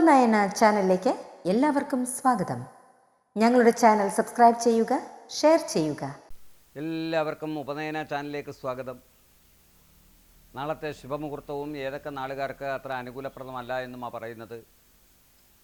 ഉപനയന ചാനലിലേക്ക് എല്ലാവർക്കും സ്വാഗതം. ഞങ്ങളുടെ ചാനൽ സബ്സ്ക്രൈബ് ചെയ്യുക ഷെയർ ചെയ്യുക. എല്ലാവർക്കും ഉപനയന ചാനലിലേക്ക് സ്വാഗതം. നാളത്തെ ശുഭമുഹൂർത്തവും ഏതൊക്കെ നാളുകാർക്ക് അത്ര അനുകൂലപ്രദമല്ല എന്നും ആ പറയുന്നത്.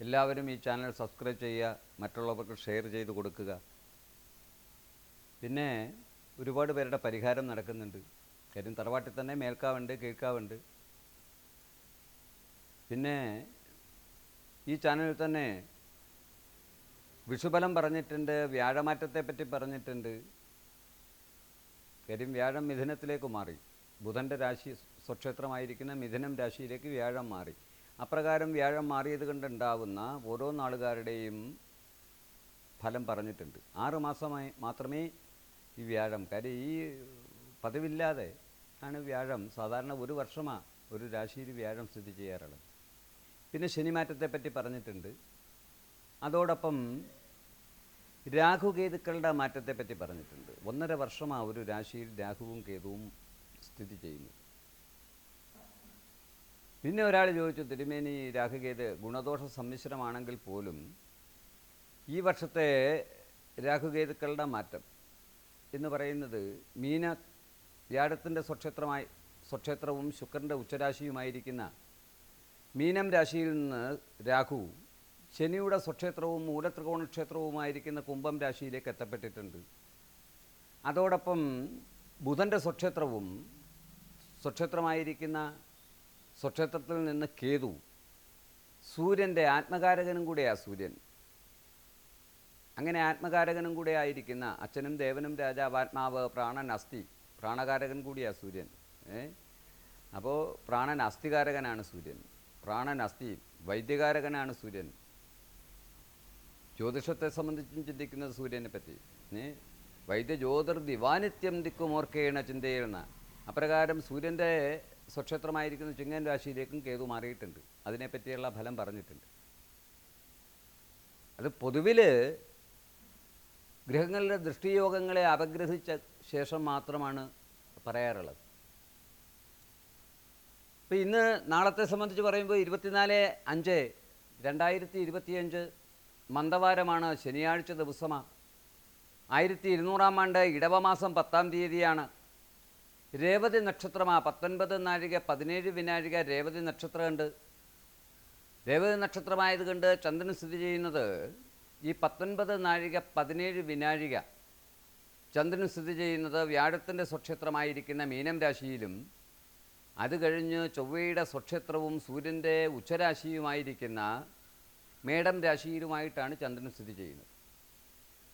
എല്ലാവരും ഈ ചാനൽ സബ്സ്ക്രൈബ് ചെയ്യുക മറ്റുള്ളവർക്ക് ഷെയർ ചെയ്ത് കൊടുക്കുക. പിന്നെ ഒരുപാട് പേരുടെ പരിഹാരം നടക്കുന്നുണ്ട്. കാര്യം തറവാട്ടിൽ തന്നെ മേൽക്കാവുണ്ട് കീഴ്ക്കാവുണ്ട്. പിന്നെ ഈ ചാനലിൽ തന്നെ വിഷുബലം പറഞ്ഞിട്ടുണ്ട് വ്യാഴമാറ്റത്തെ പറ്റി പറഞ്ഞിട്ടുണ്ട്. കാര്യം വ്യാഴം മിഥുനത്തിലേക്ക് മാറി. ബുധന്റെ രാശി സ്വക്ഷേത്രമായിരിക്കുന്ന മിഥുനം രാശിയിലേക്ക് വ്യാഴം മാറി. അപ്രകാരം വ്യാഴം മാറിയത് കൊണ്ടുണ്ടാവുന്ന ഓരോ നാളുകാരുടെയും ഫലം പറഞ്ഞിട്ടുണ്ട്. ആറ് മാസമായി മാത്രമേ ഈ വ്യാഴം കാര്യം ഈ പതിവില്ലാതെ ആണ് വ്യാഴം സാധാരണ ഒരു വർഷമാണ് ഒരു രാശിയിൽ വ്യാഴം സ്ഥിതി ചെയ്യാറുള്ളത്. പിന്നെ ശനിമാറ്റത്തെ പറ്റി പറഞ്ഞിട്ടുണ്ട്. അതോടൊപ്പം രാഹുകേതുക്കളുടെ മാറ്റത്തെ പറ്റി പറഞ്ഞിട്ടുണ്ട്. ഒന്നര വർഷമാ ഒരു രാശിയിൽ രാഹുവും കേതുവും സ്ഥിതി ചെയ്യുന്നു. പിന്നെ ഒരാൾ ചോദിച്ചു തിരുമേനി രാഹുകേത് ഗുണദോഷ സമ്മിശ്രമാണെങ്കിൽ പോലും ഈ വർഷത്തെ രാഹുകേതുക്കളുടെ മാറ്റം എന്ന് പറയുന്നത് മീന വ്യാഴത്തിന്റെ സ്വക്ഷേത്രമായി സ്വക്ഷേത്രവും ശുക്രന്റെ ഉച്ചരാശിയുമായിരിക്കുന്ന മീനം രാശിയിൽ നിന്ന് രാഹു ശനിയുടെ സ്വക്ഷേത്രവും മൂലത്രികോണ ക്ഷേത്രവുമായിരിക്കുന്ന കുംഭം രാശിയിലേക്ക് എത്തപ്പെട്ടിട്ടുണ്ട്. അതോടൊപ്പം ബുധന്റെ സ്വക്ഷേത്രവും സ്വക്ഷേത്രമായിരിക്കുന്ന സ്വക്ഷേത്രത്തിൽ നിന്ന് കേതു സൂര്യന്റെ ആത്മകാരകനും കൂടെയാണ് സൂര്യൻ. അങ്ങനെ ആത്മകാരകനും കൂടെ ആയിരിക്കുന്ന അച്ഛനും ദേവനും രാജാവ് ആത്മാവ് പ്രാണൻ അസ്ഥി പ്രാണകാരകൻ കൂടിയാണ് സൂര്യൻ. അപ്പോൾ പ്രാണൻ അസ്ഥികാരകനാണ് സൂര്യൻ. പ്രാണൻ അസ്ഥി വൈദ്യകാരകനാണ് സൂര്യൻ. ജ്യോതിഷത്തെ സംബന്ധിച്ചും ചിന്തിക്കുന്നത് സൂര്യനെ പറ്റി. വൈദ്യ ജ്യോതിർ ദിവാനിത്യം ദിക്കുമോർക്കേണ ചിന്തയേണ. അപ്രകാരം സൂര്യന്റെ സ്വക്ഷേത്രമായിരിക്കുന്ന ചിങ്ങൻ രാശിയിലേക്കും കേതു മാറിയിട്ടുണ്ട്. അതിനെപ്പറ്റിയുള്ള ഫലം പറഞ്ഞിട്ടുണ്ട്. അത് പൊതുവിൽ ഗ്രഹങ്ങളുടെ ദൃഷ്ടിയോഗങ്ങളെ അപഗ്രഹിച്ച ശേഷം മാത്രമാണ് പറയാറുള്ളത്. ഇപ്പം ഇന്ന് നാളത്തെ സംബന്ധിച്ച് പറയുമ്പോൾ ഇരുപത്തിനാല് അഞ്ച് രണ്ടായിരത്തി ഇരുപത്തിയഞ്ച് മന്ദവാരമാണ് ശനിയാഴ്ച ദിവസമാണ് ആയിരത്തി ഇരുന്നൂറാം ആണ്ട് ഇടവമാസം പത്താം തീയതിയാണ്. രേവതി നക്ഷത്രമാണ് പത്തൊൻപത് നാഴിക പതിനേഴ് വിനാഴിക രേവതി നക്ഷത്രമുണ്ട്. രേവതി നക്ഷത്രമായതുകൊണ്ട് ചന്ദ്രൻ സ്ഥിതി ചെയ്യുന്നത് ഈ പത്തൊൻപത് നാഴിക പതിനേഴ് വിനാഴിക ചന്ദ്രൻ സ്ഥിതി ചെയ്യുന്നത് വ്യാഴത്തിന്റെ സ്വക്ഷേത്രമായിരിക്കുന്ന മീനം രാശിയിലും അത് കഴിഞ്ഞ് ചൊവ്വയുടെ സ്വക്ഷേത്രവും സൂര്യന്റെ ഉച്ചരാശിയുമായിരിക്കുന്ന മേടം രാശിയിലുമായിട്ടാണ് ചന്ദ്രൻ സ്ഥിതി ചെയ്യുന്നത്.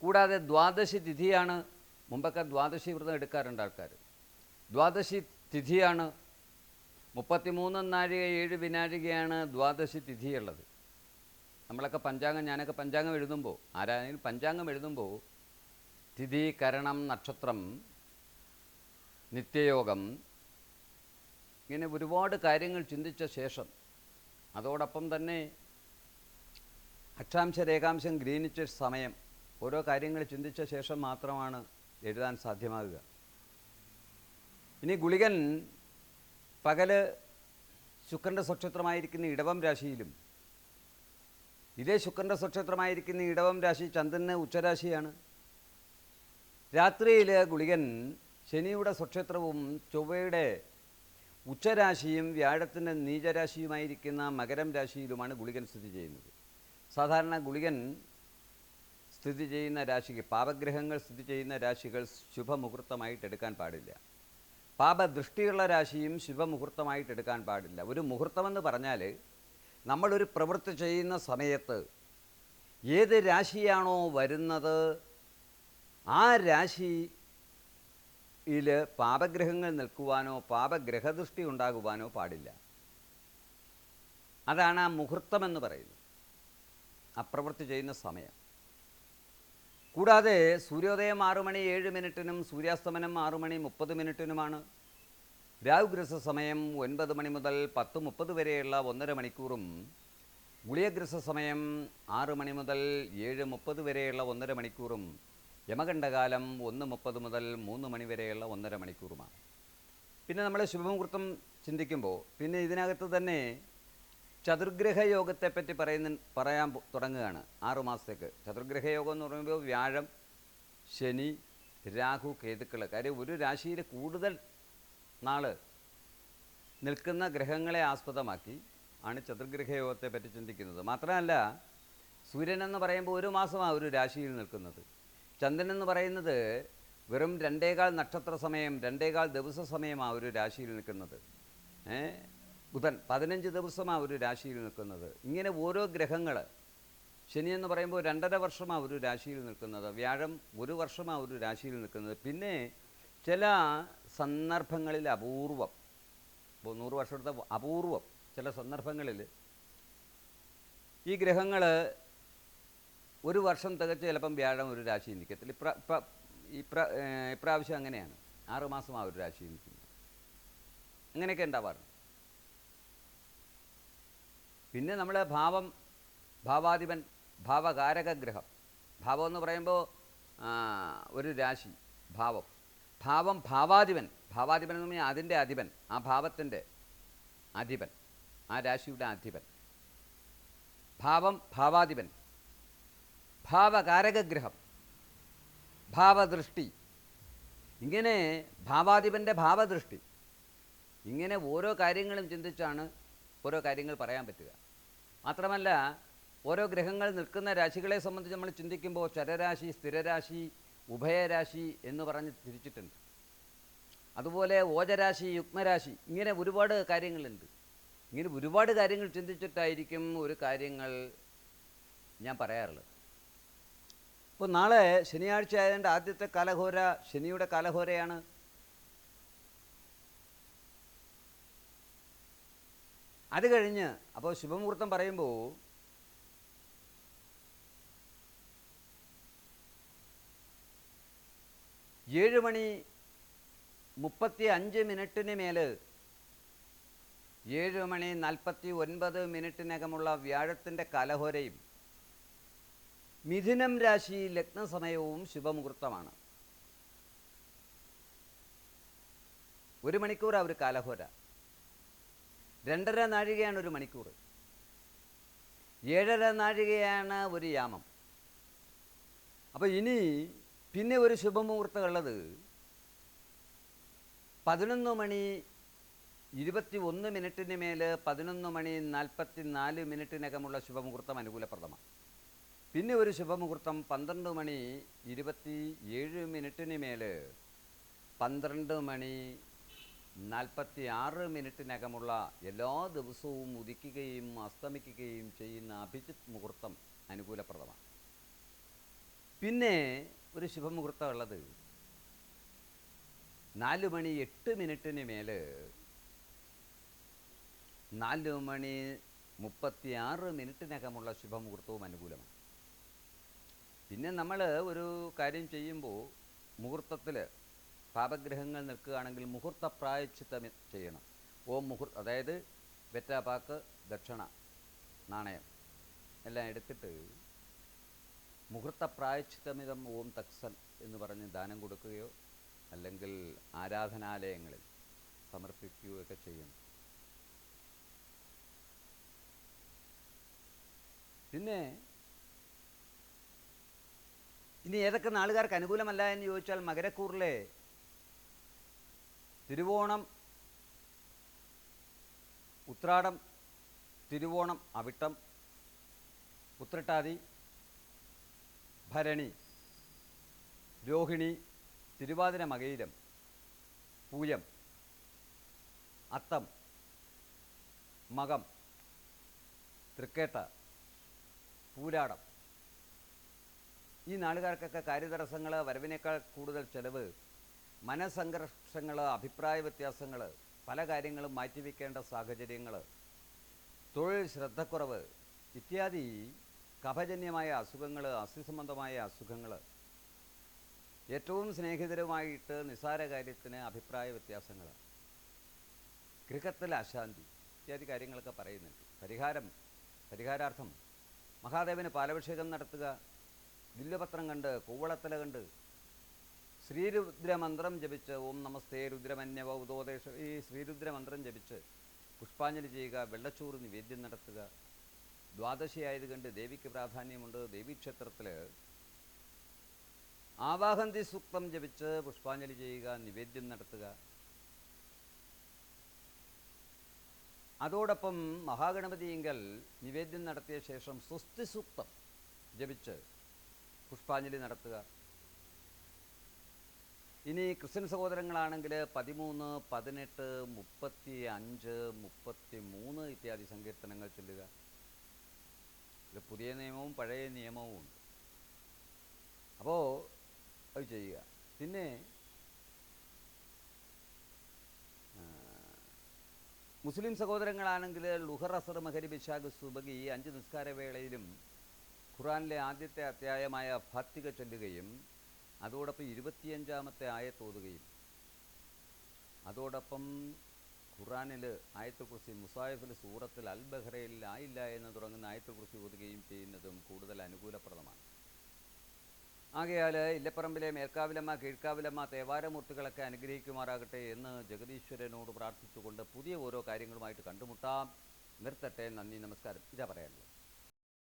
കൂടാതെ ദ്വാദശി തിഥിയാണ് മുമ്പൊക്കെ ദ്വാദശി വ്രതം എടുക്കാറുണ്ട് ആൾക്കാർ. ദ്വാദശി തിഥിയാണ് മുപ്പത്തിമൂന്ന് നാഴിക ഏഴ് വിനാഴികയാണ് ദ്വാദശി തിഥിയുള്ളത്. നമ്മളൊക്കെ പഞ്ചാംഗം ഞാനൊക്കെ പഞ്ചാംഗം എഴുതുമ്പോൾ ആരായാലും പഞ്ചാംഗം എഴുതുമ്പോൾ തിഥി കരണം നക്ഷത്രം നിത്യയോഗം ഇങ്ങനെ ഒരുപാട് കാര്യങ്ങൾ ചിന്തിച്ച ശേഷം അതോടൊപ്പം തന്നെ അക്ഷാംശ രേഖാംശം ഗ്രീനിച്ച സമയം ഓരോ കാര്യങ്ങൾ ചിന്തിച്ച ശേഷം മാത്രമാണ് എഴുതാൻ സാധ്യമാകുക. ഇനി ഗുളികൻ പകൽ ശുക്രന്റെ സ്വക്ഷേത്രമായിരിക്കുന്ന ഇടവം രാശിയിലും ഇതേ ശുക്രന്റെ സ്വക്ഷേത്രമായിരിക്കുന്ന ഇടവം രാശി ചന്ദ്രന് ഉച്ചരാശിയാണ്. രാത്രിയിൽ ഗുളികൻ ശനിയുടെ സ്വക്ഷേത്രവും ചൊവ്വയുടെ ഉച്ചരാശിയും വ്യാഴത്തിന്റെ നീചരാശിയുമായിരിക്കുന്ന മകരം രാശിയിലുമാണ് ഗുളികൻ സ്ഥിതി ചെയ്യുന്നത്. സാധാരണ ഗുളികൻ സ്ഥിതി ചെയ്യുന്ന രാശിക്ക് പാപഗ്രഹങ്ങൾ സ്ഥിതി ചെയ്യുന്ന രാശികൾ ശുഭമുഹൂർത്തമായിട്ട് എടുക്കാൻ പാടില്ല. പാപദൃഷ്ടിയുള്ള രാശിയും ശുഭമുഹൂർത്തമായിട്ട് എടുക്കാൻ പാടില്ല. ഒരു മുഹൂർത്തമെന്ന് പറഞ്ഞാൽ നമ്മളൊരു പ്രവൃത്തി ചെയ്യുന്ന സമയത്ത് ഏത് രാശിയാണോ വരുന്നത് ആ രാശിയിൽ പാപഗ്രഹങ്ങൾ നിൽക്കുവാനോ പാപഗ്രഹദൃഷ്ടി ഉണ്ടാകുവാനോ പാടില്ല. അതാണ് ആ മുഹൂർത്തമെന്ന് പറയുന്നത്. അപ്രവൃത്തി ചെയ്യുന്ന സമയം. കൂടാതെ സൂര്യോദയം ആറു മണി ഏഴ് മിനിറ്റിനും സൂര്യാസ്തമനം ആറു മണി മുപ്പത് മിനിറ്റിനുമാണ്. രാഹുഗ്രസ സമയം ഒൻപത് മണി മുതൽ പത്ത് മുപ്പത് വരെയുള്ള ഒന്നര മണിക്കൂറും ഗുളിയഗ്രസ സമയം ആറ് മണി മുതൽ ഏഴ് മുപ്പത് വരെയുള്ള ഒന്നര മണിക്കൂറും യമകണ്ഠകാലം ഒന്ന് മുപ്പത് മുതൽ മൂന്ന് മണി വരെയുള്ള ഒന്നര മണിക്കൂറുമാണ്. പിന്നെ നമ്മൾ ശുഭമുഹൂർത്തം ചിന്തിക്കുമ്പോൾ പിന്നെ ഇതിനകത്ത് തന്നെ ചതുർഗ്രഹ യോഗത്തെപ്പറ്റി പറയുന്ന പറയാൻ തുടങ്ങുകയാണ് ആറു മാസത്തേക്ക്. ചതുർഗ്രഹ യോഗം എന്ന് പറയുമ്പോൾ വ്യാഴം ശനി രാഹു കേതുക്കൾ കാര്യം ഒരു രാശിയിൽ കൂടുതൽ നാൾ നിൽക്കുന്ന ഗ്രഹങ്ങളെ ആസ്പദമാക്കി ആണ് ചതുർഗ്രഹ യോഗത്തെപ്പറ്റി ചിന്തിക്കുന്നത്. മാത്രമല്ല സൂര്യൻ എന്ന് പറയുമ്പോൾ ഒരു മാസമാണ് ഒരു രാശിയിൽ നിൽക്കുന്നത്. ചന്ദ്രൻ എന്ന് പറയുന്നത് വെറും രണ്ടേകാൽ നക്ഷത്ര സമയം രണ്ടേകാൽ ദിവസ സമയമാണ് ഒരു രാശിയിൽ നിൽക്കുന്നത്. ബുധൻ പതിനഞ്ച് ദിവസമാണ് ഒരു രാശിയിൽ നിൽക്കുന്നത്. ഇങ്ങനെ ഓരോ ഗ്രഹങ്ങൾ ശനി എന്ന് പറയുമ്പോൾ രണ്ടര വർഷമാണ് ഒരു രാശിയിൽ നിൽക്കുന്നത് വ്യാഴം ഒരു വർഷമാണ് ഒരു രാശിയിൽ നിൽക്കുന്നത്. പിന്നെ ചില സന്ദർഭങ്ങളിൽ അപൂർവം ഇപ്പോൾ നൂറ് വർഷത്തെ അപൂർവം ചില സന്ദർഭങ്ങളിൽ ഈ ഗ്രഹങ്ങൾ ഒരു വർഷം തികച്ച് ചിലപ്പം വ്യാഴം ഒരു രാശി നിൽക്കത്തില്ല. ഇപ്ര ഇപ്ര ഇപ്രാവശ്യം അങ്ങനെയാണ്. ആറുമാസം ആ ഒരു രാശി നിൽക്കുന്നത്. അങ്ങനെയൊക്കെ ഉണ്ടാവാറുണ്ട്. പിന്നെ നമ്മൾ ഭാവം ഭാവാധിപൻ ഭാവകാരക ഗ്രഹം ഭാവം എന്ന് പറയുമ്പോൾ ഒരു രാശി ഭാവം. ഭാവം ഭാവാധിപൻ. ഭാവാധിപൻ എന്ന് പറഞ്ഞാൽ അതിന്റെ അധിപൻ ആ ഭാവത്തിന്റെ അധിപൻ ആ രാശിയുടെ അധിപൻ. ഭാവം ഭാവാധിപൻ. ഭാവകാരകഗ്രഹം ഭാവദൃഷ്ടി. ഇങ്ങനെ ഭാവാധിപന്റെ ഭാവദൃഷ്ടി ഇങ്ങനെ ഓരോ കാര്യങ്ങളും ചിന്തിച്ചാണ് ഓരോ കാര്യങ്ങൾ പറയാൻ പറ്റുക. മാത്രമല്ല ഓരോ ഗ്രഹങ്ങൾ നിൽക്കുന്ന രാശികളെ സംബന്ധിച്ച് നമ്മൾ ചിന്തിക്കുമ്പോൾ ചരരാശി സ്ഥിരരാശി ഉഭയരാശി എന്ന് പറഞ്ഞ് തിരിച്ചിട്ടുണ്ട്. അതുപോലെ ഓജരാശി യുഗ്മരാശി ഇങ്ങനെ ഒരുപാട് കാര്യങ്ങളുണ്ട്. ഇങ്ങനെ ഒരുപാട് കാര്യങ്ങൾ ചിന്തിച്ചിട്ടായിരിക്കും ഒരു കാര്യങ്ങൾ ഞാൻ പറയാറുള്ളത്. ഇപ്പോൾ നാളെ ശനിയാഴ്ച ആയതുകൊണ്ട് ആദ്യത്തെ കാലഘോര ശനിയുടെ കാലഘോരയാണ്. അത് കഴിഞ്ഞ് അപ്പോൾ ശുഭമുഹൂർത്തം പറയുമ്പോൾ ഏഴ് മണി മുപ്പത്തി അഞ്ച് മിനിറ്റിന് മേൽ ഏഴ് മണി നാൽപ്പത്തി ഒൻപത് മിനിറ്റിനകമുള്ള വ്യാഴത്തിന്റെ കലഹോരയും മിഥുനം രാശി ലഗ്നസമയവും ശുഭമുഹൂർത്തമാണ്. ഒരു മണിക്കൂർ ഒരു കാലഹോര. രണ്ടര നാഴികയാണ് ഒരു മണിക്കൂർ. ഏഴര നാഴികയാണ് ഒരു യാമം. അപ്പോൾ ഇനി പിന്നെ ഒരു ശുഭമുഹൂർത്തം ഉള്ളത് പതിനൊന്ന് മണി ഇരുപത്തി ഒന്ന് മിനിറ്റിന് മേൽ പതിനൊന്ന് മണി നാൽപ്പത്തി നാല് മിനിറ്റിനകമുള്ള ശുഭമുഹൂർത്തം അനുകൂലപ്രദമാണ്. പിന്നെ ഒരു ശുഭമുഹൂർത്തം പന്ത്രണ്ട് മണി ഇരുപത്തി ഏഴ് മിനിറ്റിന് മേൽ പന്ത്രണ്ട് മണി നാൽപ്പത്തി ആറ് മിനിറ്റിനകമുള്ള എല്ലാ ദിവസവും ഉദിക്കുകയും അസ്തമിക്കുകയും ചെയ്യുന്ന അഭിജിത് മുഹൂർത്തം അനുകൂലപ്രദമാണ്. പിന്നെ ഒരു ശുഭമുഹൂർത്തം ഉള്ളത് നാല് മണി എട്ട് മിനിറ്റിന് മേൽ നാല് മണി മുപ്പത്തി ആറ് മിനിറ്റിനകമുള്ള ശുഭമുഹൂർത്തവും അനുകൂലമാണ്. പിന്നെ നമ്മൾ ഒരു കാര്യം ചെയ്യുമ്പോൾ മുഹൂർത്തത്തിൽ പാപഗ്രഹങ്ങൾ നിൽക്കുകയാണെങ്കിൽ മുഹൂർത്ത പ്രായച്ചിത്തം ചെയ്യണം. ഓം മുഹൂർ അതായത് വെറ്റാപാക്ക് ദക്ഷിണ നാണയം എല്ലാം എടുത്തിട്ട് മുഹൂർത്ത പ്രായച്ചിത്തമിതം ഓം തക്സൻ എന്ന് പറഞ്ഞ് ദാനം കൊടുക്കുകയോ അല്ലെങ്കിൽ ആരാധനാലയങ്ങളിൽ സമർപ്പിക്കുകയോ ഒക്കെ ചെയ്യണം. പിന്നെ ഇനി ഏതൊക്കെ നാളുകാർക്ക് അനുകൂലമല്ല എന്ന് ചോദിച്ചാൽ മകരക്കൂറിലെ തിരുവോണം ഉത്രാടം തിരുവോണം അവിട്ടം ഉത്രട്ടാതി ഭരണി രോഹിണി തിരുവാതിര മകയിരം പൂയം അത്തം മകം തൃക്കേട്ട പൂരാടം. ഈ നാടുകാർക്കൊക്കെ കാര്യതടസ്സങ്ങൾ വരവിനേക്കാൾ കൂടുതൽ ചെലവ് മനസ്സംഘർഷങ്ങൾ അഭിപ്രായ വ്യത്യാസങ്ങൾ പല കാര്യങ്ങളും മാറ്റിവെക്കേണ്ട സാഹചര്യങ്ങൾ തൊഴിൽ ശ്രദ്ധക്കുറവ് ഇത്യാദി കഫജന്യമായ അസുഖങ്ങൾ അസ്ഥിസംബന്ധമായ അസുഖങ്ങൾ ഏറ്റവും സ്നേഹിതരുമായിട്ട് നിസ്സാര കാര്യത്തിന് അഭിപ്രായ വ്യത്യാസങ്ങൾ ഗൃഹത്തിൽ അശാന്തി ഇത്യാദി കാര്യങ്ങളൊക്കെ പറയുന്നുണ്ട്. പരിഹാരം പരിഹാരാർത്ഥം. മഹാദേവന് പാലഭിഷേകം നടത്തുക. വില്ലുപത്രം കണ്ട് കൂവളത്തല കണ്ട്. ശ്രീരുദ്രമന്ത്രം ജപിച്ച് ഓം നമസ്തേ രുദ്രമന്യവ ഈ ശ്രീരുദ്രമന്ത്രം ജപിച്ച് പുഷ്പാഞ്ജലി ചെയ്യുക വെള്ളച്ചോറ് നിവേദ്യം നടത്തുക. ദ്വാദശിയായത് കണ്ട് ദേവിക്ക് പ്രാധാന്യമുണ്ട്. ദേവീക്ഷേത്രത്തിൽ ആവാഹന്തി സൂക്തം ജപിച്ച് പുഷ്പാഞ്ജലി ചെയ്യുക നിവേദ്യം നടത്തുക. അതോടൊപ്പം മഹാഗണപതിയെങ്കിൽ നിവേദ്യം നടത്തിയ ശേഷം സ്വസ്തി സൂക്തം ജപിച്ച് പുഷ്പാഞ്ജലി നടത്തുക. ഇനി ക്രിസ്ത്യൻ സഹോദരങ്ങളാണെങ്കിൽ പതിമൂന്ന് പതിനെട്ട് മുപ്പത്തി അഞ്ച് മുപ്പത്തി മൂന്ന് ഇത്യാദി സങ്കീർത്തനങ്ങൾ ചൊല്ലുക. ഇത് പുതിയ നിയമവും പഴയ നിയമവും ഉണ്ട്. അപ്പോൾ അത് ചെയ്യുക. പിന്നെ മുസ്ലിം സഹോദരങ്ങളാണെങ്കിൽ ലുഹർ അസർ മഹരി ബിഷാഖ് സുബഗി അഞ്ച് നിസ്കാര വേളയിലും ഖുറാനിലെ ആദ്യത്തെ അധ്യായമായ ഫാത്തിക ചൊല്ലുകയും അതോടൊപ്പം ഇരുപത്തിയഞ്ചാമത്തെ ആയത്തോതുകയും. അതോടൊപ്പം ഖുറാനിൽ ആയത്തുൽ കുറിച്ച് മുസാഹിഫിൽ സൂറത്തിൽ അൽ ബഹ്റയിൽ ആയില്ല എന്ന് തുടങ്ങുന്ന ആയത്തുൽ കുറിച്ച് ഓതുകയും ചെയ്യുന്നതും കൂടുതൽ അനുകൂലപ്രദമാണ്. ആകയാൽ ഇല്ലപ്പറമ്പിലെ മേൽക്കാവിലമ്മ കീഴ്ക്കാവിലമ്മ തേവാരമൂർത്തികളൊക്കെ അനുഗ്രഹിക്കുമാറാകട്ടെ എന്ന് ജഗദീശ്വരനോട് പ്രാർത്ഥിച്ചുകൊണ്ട് പുതിയ ഓരോ കാര്യങ്ങളുമായിട്ട് കണ്ടുമുട്ടാം. നിർത്തട്ടെ. നന്ദി. നമസ്കാരം. ഇതാ പറയാനുള്ളത്.